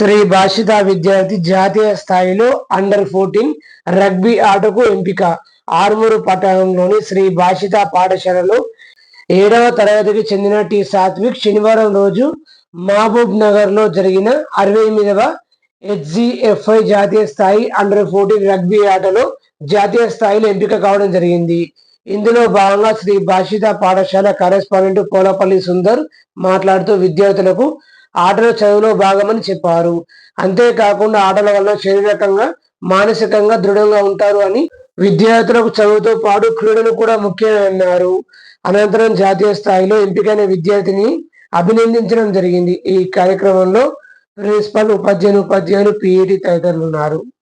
శ్రీ భాషిత విద్యార్థి జాతీయ స్థాయిలో అండర్ ఫోర్టీన్ రగ్బీ ఆటకు ఎంపిక. ఆర్మూరు పట్టణంలోని శ్రీ భాషిత పాఠశాలలో ఏడవ తరగతికి చెందిన టి సాత్విక్ శనివారం రోజు మహబూబ్ నగర్లో జరిగిన అరవై ఎనిమిదవ హెచ్జిఎఫ్ఐ జాతీయ స్థాయి అండర్ ఫోర్టీన్ రగ్బీ ఆటలో జాతీయ స్థాయిలో ఎంపిక కావడం జరిగింది. ఇందులో భాగంగా శ్రీ భాషిత పాఠశాల కరెస్పాండెంట్ కోలపల్లి సుందర్ మాట్లాడుతూ విద్యార్థులకు ఆటలు చదువులో భాగమని చెప్పారు. అంతేకాకుండా ఆటల వల్ల శారీరకంగా మానసికంగా దృఢంగా ఉంటారు అని విద్యార్థులకు చదువుతో పాటు క్రీడలు కూడా ముఖ్యమన్నారు. అనంతరం జాతీయ స్థాయిలో ఎంపికైన విద్యార్థిని అభినందించడం జరిగింది. ఈ కార్యక్రమంలో ప్రిన్సిపల్ ఉపాధ్యాయులు ఉపాధ్యాయులు పిఈటి తదితరులు ఉన్నారు.